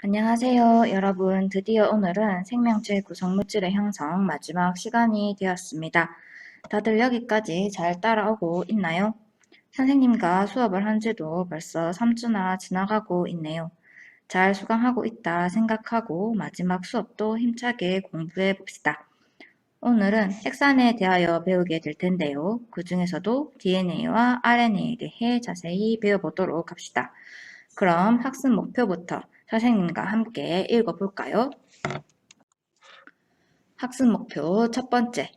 안녕하세요. 여러분, 드디어 오늘은 생명체 구성물질의 형성 마지막 시간이 되었습니다. 다들 여기까지 잘 따라오고 있나요? 선생님과 수업을 한 지도 벌써 3주나 지나가고 있네요. 잘 수강하고 있다 생각하고 마지막 수업도 힘차게 공부해 봅시다. 오늘은 핵산에 대하여 배우게 될 텐데요. 그 중에서도 DNA와 RNA에 대해 자세히 배워보도록 합시다. 그럼 학습 목표부터 선생님과 함께 읽어볼까요? 학습 목표 첫 번째,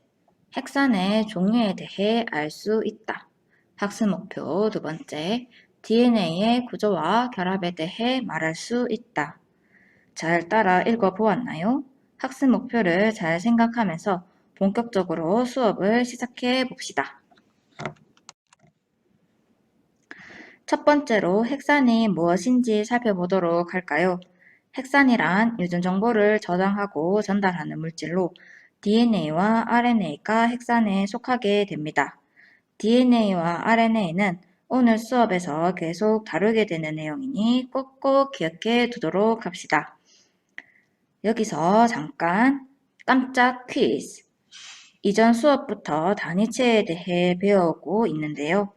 핵산의 종류에 대해 알 수 있다. 학습 목표 두 번째, DNA의 구조와 결합에 대해 말할 수 있다. 잘 따라 읽어보았나요? 학습 목표를 잘 생각하면서 본격적으로 수업을 시작해 봅시다. 첫 번째로 핵산이 무엇인지 살펴보도록 할까요? 핵산이란 유전 정보를 저장하고 전달하는 물질로 DNA와 RNA가 핵산에 속하게 됩니다. DNA와 RNA는 오늘 수업에서 계속 다루게 되는 내용이니 꼭꼭 기억해 두도록 합시다. 여기서 잠깐 깜짝 퀴즈. 이전 수업부터 단위체에 대해 배우고 있는데요.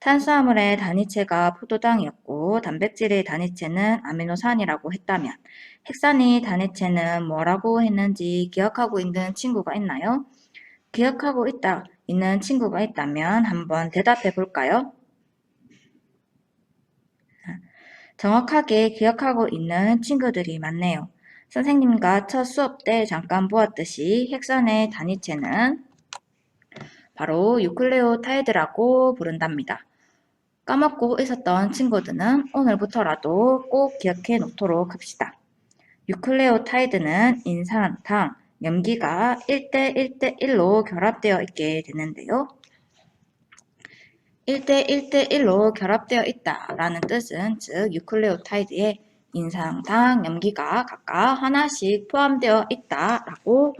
탄수화물의 단위체가 포도당이었고 단백질의 단위체는 아미노산이라고 했다면 핵산의 단위체는 뭐라고 했는지 기억하고 있는 친구가 있나요? 기억하고 있다 있는 친구가 있다면 한번 대답해 볼까요? 정확하게 기억하고 있는 친구들이 많네요. 선생님과 첫 수업 때 잠깐 보았듯이 핵산의 단위체는 바로 유클레오타이드라고 부른답니다. 까먹고 있었던 친구들은 오늘부터라도 꼭 기억해 놓도록 합시다. 유클레오타이드는 인산당, 염기가 1대 1대 1로 결합되어 있게 되는데요. 1대 1대 1로 결합되어 있다라는 뜻은 즉 유클레오타이드에 인산당, 염기가 각각 하나씩 포함되어 있다라고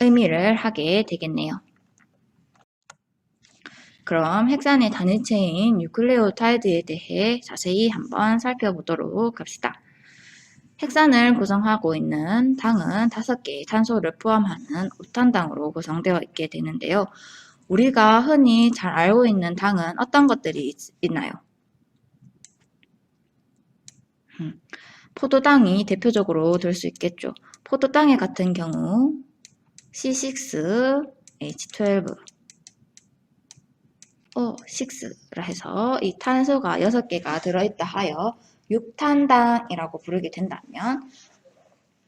의미를 하게 되겠네요. 그럼 핵산의 단위체인 유클레오타이드에 대해 자세히 한번 살펴보도록 합시다. 핵산을 구성하고 있는 당은 다섯 개의 탄소를 포함하는 우탄당으로 구성되어 있게 되는데요. 우리가 흔히 잘 알고 있는 당은 어떤 것들이 있, 있나요? 음, 포도당이 대표적으로 될 수 있겠죠. 포도당에 같은 경우 C6H12 O6라 해서 이 탄소가 6개가 들어있다 하여 6탄당이라고 부르게 된다면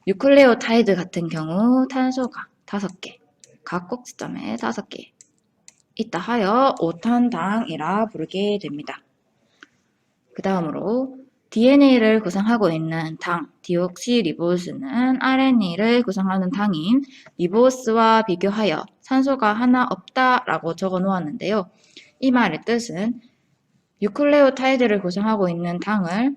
유클레오타이드 같은 경우 탄소가 5개, 각 꼭지점에 5개 있다 하여 5탄당이라 부르게 됩니다. 그 다음으로 DNA를 구성하고 있는 당, 디옥시리보스는 RNA를 구성하는 당인 리보스와 비교하여 산소가 하나 없다라고 적어 놓았는데요. 이 말의 뜻은 유클레오타이드를 구성하고 있는 당을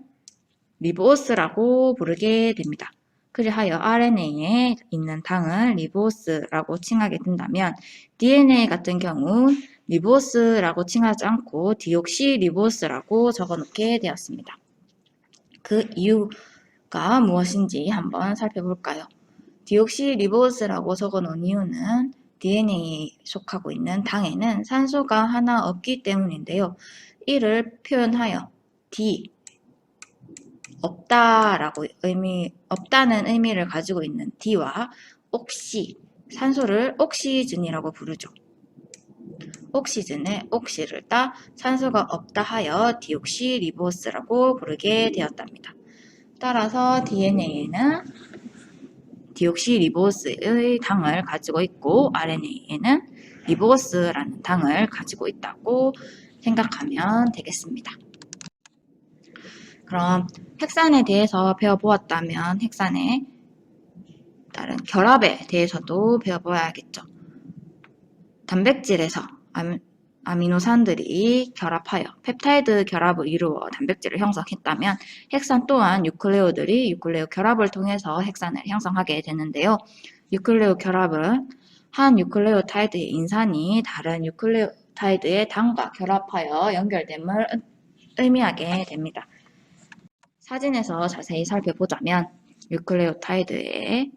리보스라고 부르게 됩니다. 그리하여 RNA에 있는 당을 리보스라고 칭하게 된다면 DNA 같은 경우 리보스라고 칭하지 않고 디옥시 리보스라고 적어놓게 되었습니다. 그 이유가 무엇인지 한번 살펴볼까요? 디옥시 리보스라고 적어놓은 이유는 DNA에 속하고 있는 당에는 산소가 하나 없기 때문인데요. 이를 표현하여 D 없다라고 의미 없다는 의미를 가지고 있는 D와 옥시 산소를 옥시즌이라고 부르죠. 옥시즌에 옥시를 따 산소가 없다 하여 디옥시리보스라고 부르게 되었답니다. 따라서 DNA에는 디옥시리보스의 당을 가지고 있고 RNA에는 리보스라는 당을 가지고 있다고 생각하면 되겠습니다. 그럼 핵산에 대해서 배워보았다면 핵산의 다른 결합에 대해서도 배워보아야겠죠. 단백질에서 아미노산들이 결합하여 펩타이드 결합을 이루어 단백질을 형성했다면 핵산 또한 유클레오들이 유클레오 결합을 통해서 핵산을 형성하게 되는데요. 유클레오 결합은 한 유클레오타이드의 인산이 다른 유클레오타이드의 당과 결합하여 연결됨을 의미하게 됩니다. 사진에서 자세히 살펴보자면 유클레오타이드의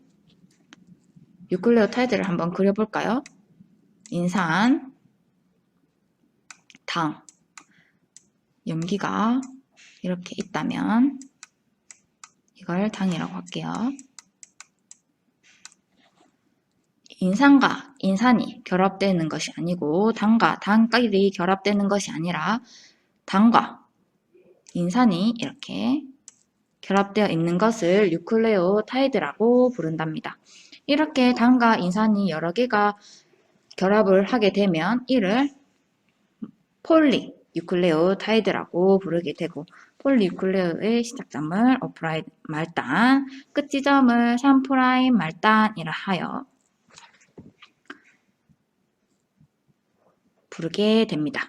유클레오타이드를 한번 그려볼까요? 인산, 당, 염기가 이렇게 있다면 이걸 당이라고 할게요. 인산과 인산이 결합되는 것이 아니고 당과 당끼리 결합되는 것이 아니라 당과 인산이 이렇게 결합되어 있는 것을 유클레오타이드라고 부른답니다. 이렇게 당과 인산이 여러 개가 결합을 하게 되면 이를 폴리 유클레오타이드라고 부르게 되고 폴리 유클레오의 시작점을 어프라이 말단, 끝 지점을 3프라임 말단이라 하여 부르게 됩니다.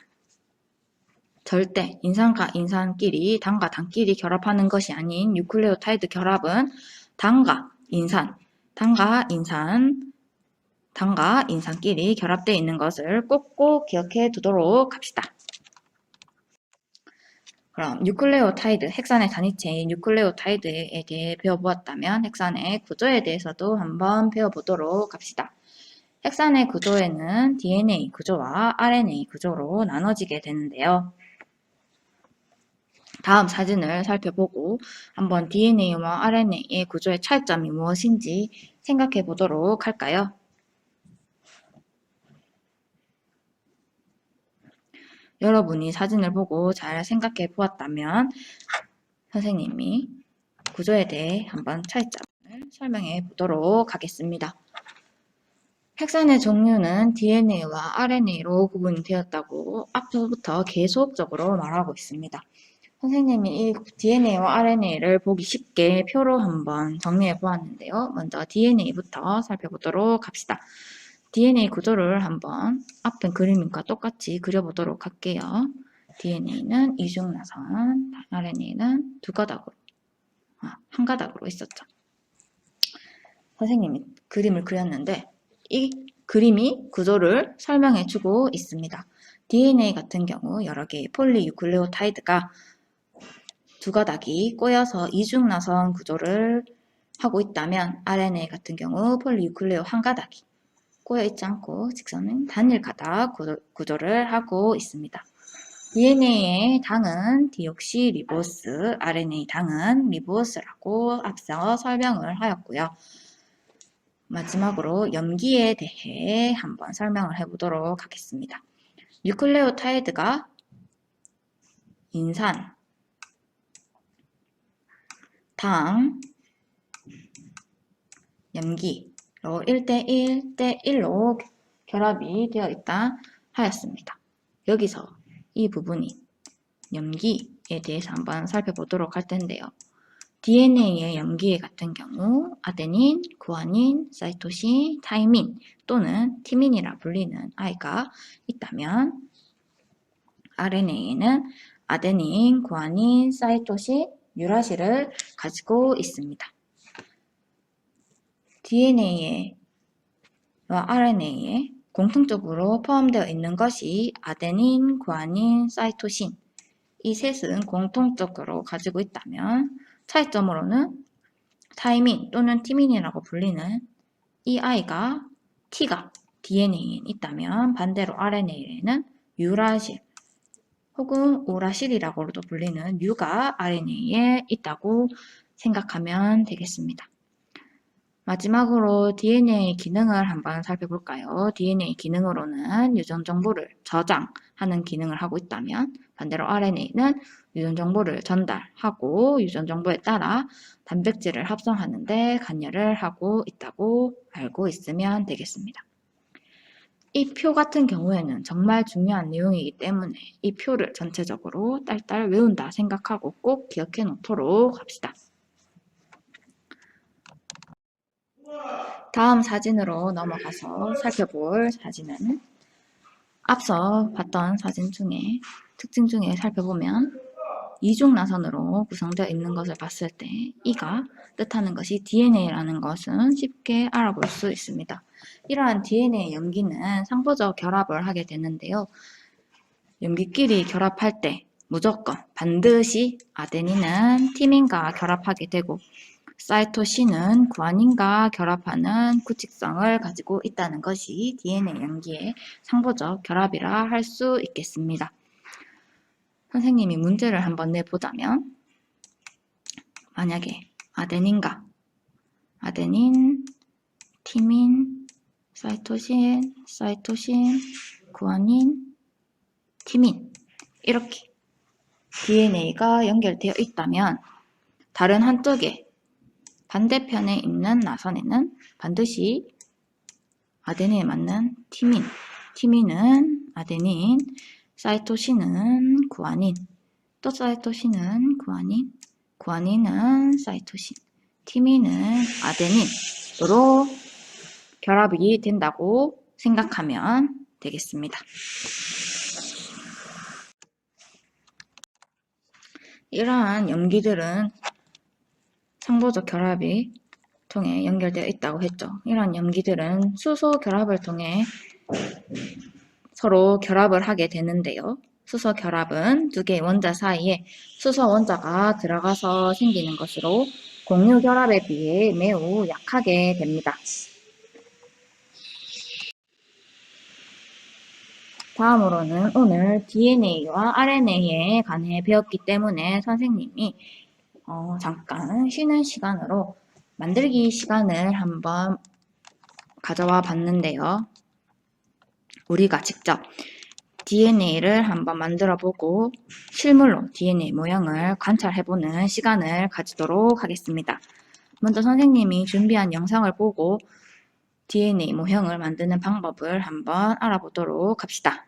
절대 인산과 인산끼리 당과 당끼리 결합하는 것이 아닌 유클레오타이드 결합은 당과 인산, 당과 인산, 당과 인산끼리 결합되어 있는 것을 꼭꼭 기억해 두도록 합시다. 그럼 유클레오타이드, 핵산의 단위체인 유클레오타이드에 대해 배워보았다면 핵산의 구조에 대해서도 한번 배워보도록 합시다. 핵산의 구조에는 DNA 구조와 RNA 구조로 나눠지게 되는데요. 다음 사진을 살펴보고 한번 DNA와 RNA의 구조의 차이점이 무엇인지 생각해 보도록 할까요? 여러분이 사진을 보고 잘 생각해 보았다면 선생님이 구조에 대해 한번 차이점을 설명해 보도록 하겠습니다. 핵산의 종류는 DNA와 RNA로 구분이 되었다고 앞서부터 계속적으로 말하고 있습니다. 선생님이 이 DNA와 RNA를 보기 쉽게 표로 한번 정리해 보았는데요. 먼저 DNA부터 살펴보도록 합시다. DNA 구조를 한번 앞에 그림과 똑같이 그려보도록 할게요. DNA는 이중나선, RNA는 두 가닥으로, 아, 한 가닥으로 있었죠. 선생님이 그림을 그렸는데 이 그림이 구조를 설명해 주고 있습니다. DNA 같은 경우 여러 개의 폴리유클레오타이드가 두 가닥이 꼬여서 이중나선 구조를 하고 있다면 RNA 같은 경우 폴리유클레오 한 가닥이 꼬여 있지 않고 직선은 단일 가닥 구조, 를 하고 있습니다. DNA의 당은 디옥시리보스, RNA 당은 리보스라고 앞서 설명을 하였고요. 마지막으로 염기에 대해 한번 설명을 해보도록 하겠습니다. 뉴클레오타이드가 인산, 당, 염기로 1대1, 대1로 결합이 되어 있다 하였습니다. 여기서 이 부분이 염기에 대해서 한번 살펴보도록 할 텐데요. DNA의 염기에 같은 경우 아데닌, 구아닌, 사이토신, 타이민 또는 티민이라 불리는 I가 있다면 RNA에는 아데닌, 구아닌, 사이토신, 유라시를 가지고 있습니다. DNA와 RNA에 공통적으로 포함되어 있는 것이 아데닌, 구아닌, 사이토신 이 셋은 공통적으로 가지고 있다면 차이점으로는 타이민 또는 티민이라고 불리는 이 아이가 T가 DNA에 있다면 반대로 RNA에는 유라실 혹은 오라실이라고도 불리는 U가 RNA에 있다고 생각하면 되겠습니다. 마지막으로 DNA 기능을 한번 살펴볼까요? DNA 기능으로는 유전 정보를 저장하는 기능을 하고 있다면 반대로 RNA는 유전 정보를 전달하고 유전 정보에 따라 단백질을 합성하는데 관여를 하고 있다고 알고 있으면 되겠습니다. 이 표 같은 경우에는 정말 중요한 내용이기 때문에 이 표를 전체적으로 딸딸 외운다 생각하고 꼭 기억해 놓도록 합시다. 다음 사진으로 넘어가서 살펴볼 사진은 앞서 봤던 사진 중에 특징 중에 살펴보면 이중 나선으로 구성되어 있는 것을 봤을 때 이가 뜻하는 것이 DNA라는 것은 쉽게 알아볼 수 있습니다. 이러한 DNA 염기는 상부적 결합을 하게 되는데요. 염기끼리 결합할 때 무조건 반드시 아데닌은 티민과 결합하게 되고 사이토신은 구아닌과 결합하는 구칙성을 가지고 있다는 것이 DNA 연기의 상보적 결합이라 할 수 있겠습니다. 선생님이 문제를 한번 내보자면 만약에 아데닌과 아데닌, 티민, 사이토신, 사이토신, 구아닌, 티민 이렇게 DNA가 연결되어 있다면 다른 한쪽에 반대편에 있는 나선에는 반드시 아데닌에 맞는 티민, 티민은 아데닌, 사이토신은 구아닌, 또 사이토신은 구아닌, 구아닌은 사이토신, 티민은 아데닌 으로 결합이 된다고 생각하면 되겠습니다. 이러한 염기들은 상보적 결합이 통해 연결되어 있다고 했죠. 이러한 염기들은 수소 결합을 통해 서로 결합을 하게 되는데요. 수소 결합은 두 개의 원자 사이에 수소 원자가 들어가서 생기는 것으로 공유 결합에 비해 매우 약하게 됩니다. 다음으로는 오늘 DNA와 RNA에 관해 배웠기 때문에 선생님이 어, 잠깐 쉬는 시간으로 만들기 시간을 한번 가져와 봤는데요. 우리가 직접 DNA를 한번 만들어 보고 실물로 DNA 모양을 관찰해 보는 시간을 가지도록 하겠습니다. 먼저 선생님이 준비한 영상을 보고 DNA 모형을 만드는 방법을 한번 알아보도록 합시다.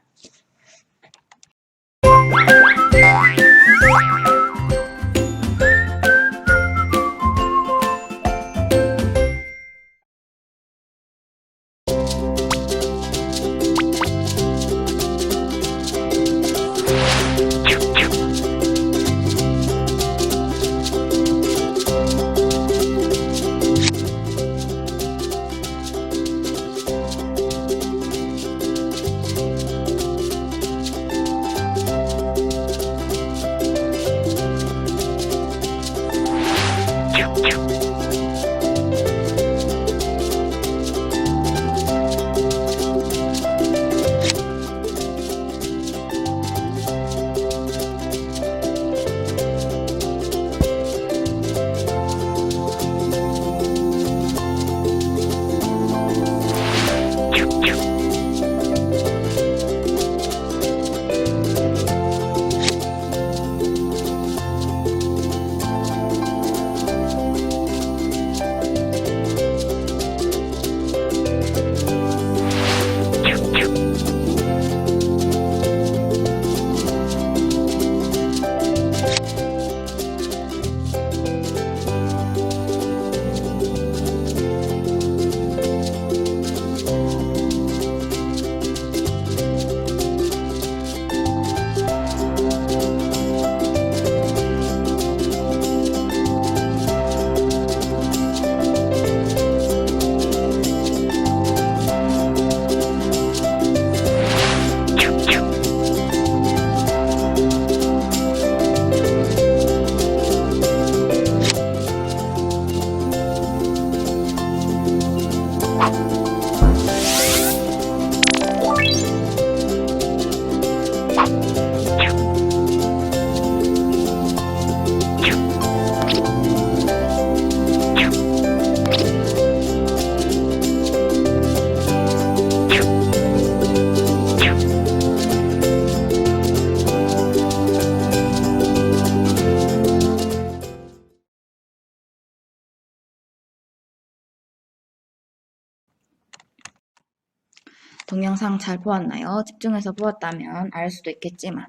영상 잘 보았나요? 집중해서 보았다면 알 수도 있겠지만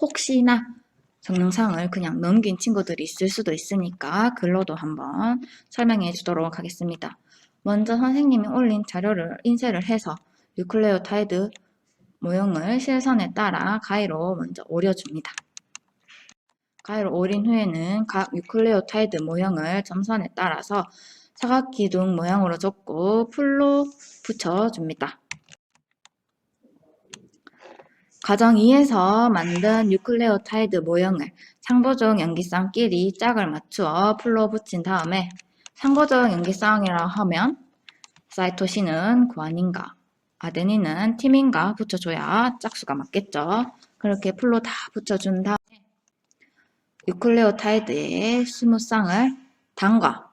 혹시나 동영상을 그냥 넘긴 친구들이 있을 수도 있으니까 글로도 한번 설명해 주도록 하겠습니다. 먼저 선생님이 올린 자료를 인쇄를 해서 뉴클레오타이드 모형을 실선에 따라 가위로 먼저 오려줍니다. 가위로 오린 후에는 각 뉴클레오타이드 모형을 점선에 따라서 사각기둥 모양으로 접고 풀로 붙여줍니다. 가정 2에서 만든 유클레오타이드 모형을 상보적 염기쌍끼리 짝을 맞추어 풀로 붙인 다음에 상보적 염기쌍이라 하면 사이토신은 구안인가 아데닌은 팀인가 붙여줘야 짝수가 맞겠죠. 그렇게 풀로 다 붙여준 다음에 유클레오타이드의 스무쌍을 단과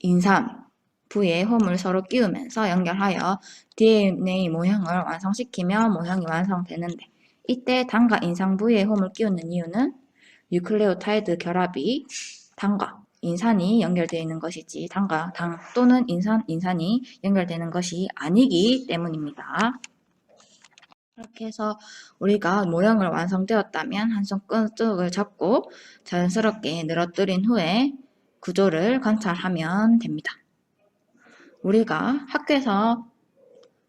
인삼, V의 홈을 서로 끼우면서 연결하여 DNA 모형을 완성시키며 모형이 완성되는데 이때 단과 인상 V의 홈을 끼우는 이유는 유클레오타이드 결합이 단과 인산이 연결되어 있는 것이지 단과 당 또는 인산, 인산이 연결되는 것이 아니기 때문입니다. 이렇게 해서 우리가 모형을 완성되었다면 한 손 끈쪽을 잡고 자연스럽게 늘어뜨린 후에 구조를 관찰하면 됩니다. 우리가 학교에서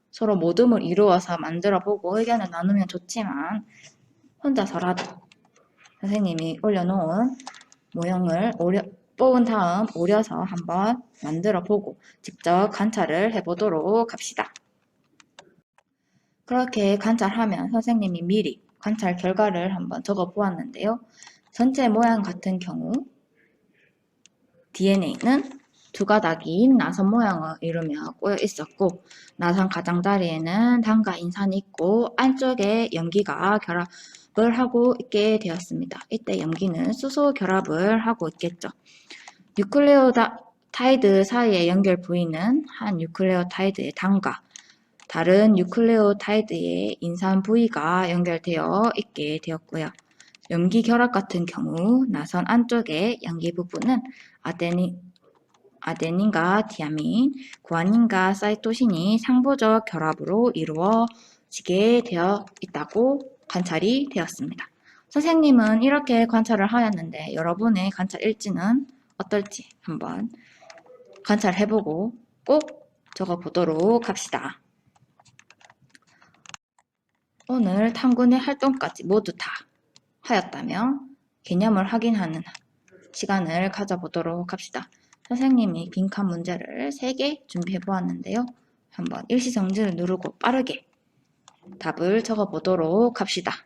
서로 모둠을 이루어서 만들어 보고 의견을 나누면 좋지만 혼자서라도 선생님이 올려놓은 모형을 오려, 뽑은 다음 오려서 한번 만들어 보고 직접 관찰을 해보도록 합시다. 그렇게 관찰하면 선생님이 미리 관찰 결과를 한번 적어 보았는데요. 전체 모양 같은 경우 DNA는 두 가닥인 나선 모양을 이루며 꼬여 있었고 나선 가장자리에는 단과 인산이 있고 안쪽에 염기가 결합을 하고 있게 되었습니다. 이때 염기는 수소 결합을 하고 있겠죠. 유클레오타이드 사이의 연결 부위는 한 유클레오타이드의 단과 다른 유클레오타이드의 인산 부위가 연결되어 있게 되었고요. 염기 결합 같은 경우 나선 안쪽의 양기 부분은 아데닌, 아데닌과 디아민, 구아닌과 사이토신이 상보적 결합으로 이루어지게 되어 있다고 관찰이 되었습니다. 선생님은 이렇게 관찰을 하였는데 여러분의 관찰 일지는 어떨지 한번 관찰해보고 꼭 적어보도록 합시다. 오늘 탐구의 활동까지 모두 다 하였다면 개념을 확인하는 시간을 가져보도록 합시다. 선생님이 빈칸 문제를 3개 준비해 보았는데요. 한번 일시정지를 누르고 빠르게 답을 적어 보도록 합시다.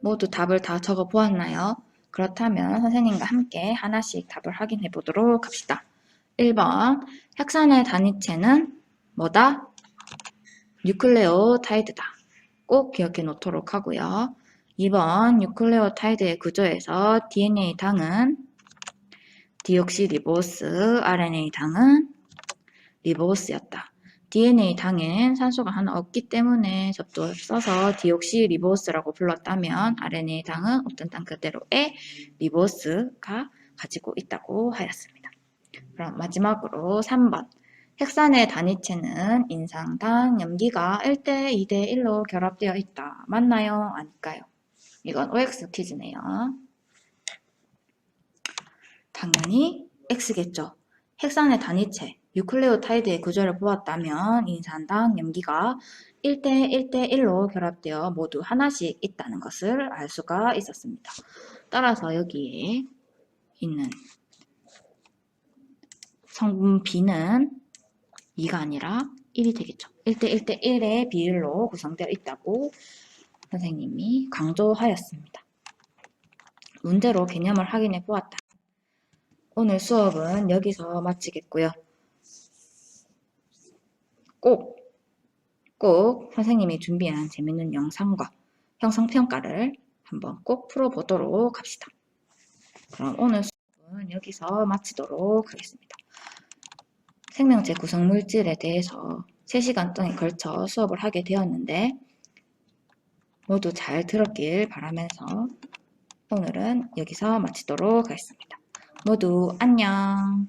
모두 답을 다 적어 보았나요? 그렇다면 선생님과 함께 하나씩 답을 확인해 보도록 합시다. 1번 핵산의 단위체는 뭐다? 뉴클레오타이드다. 꼭 기억해 놓도록 하고요. 2번 뉴클레오타이드의 구조에서 DNA 당은 디옥시리보스, RNA 당은 리보스였다. DNA 당엔 산소가 하나 없기 때문에 접도 써서 디옥시리보스라고 불렀다면 RNA 당은 어떤 당 그대로의 리보스가 가지고 있다고 하였습니다. 그럼 마지막으로 3번 핵산의 단위체는 인상당 염기가 1대 2대 1로 결합되어 있다. 맞나요? 아닐까요? 이건 OX 퀴즈네요. 당연히 X겠죠. 핵산의 단위체, 유클레오타이드의 구조를 보았다면 인산당 염기가 1대 1대 1로 결합되어 모두 하나씩 있다는 것을 알 수가 있었습니다. 따라서 여기에 있는 성분 B는 2가 아니라 1이 되겠죠. 1대 1대 1의 비율로 구성되어 있다고 선생님이 강조하였습니다. 문제로 개념을 확인해 보았다. 오늘 수업은 여기서 마치겠고요. 꼭, 꼭 선생님이 준비한 재밌는 영상과 형성평가를 한번 꼭 풀어보도록 합시다. 그럼 오늘 수업은 여기서 마치도록 하겠습니다. 생명체 구성 물질에 대해서 3시간 동안 걸쳐 수업을 하게 되었는데 모두 잘 들었길 바라면서 오늘은 여기서 마치도록 하겠습니다. 모두 안녕.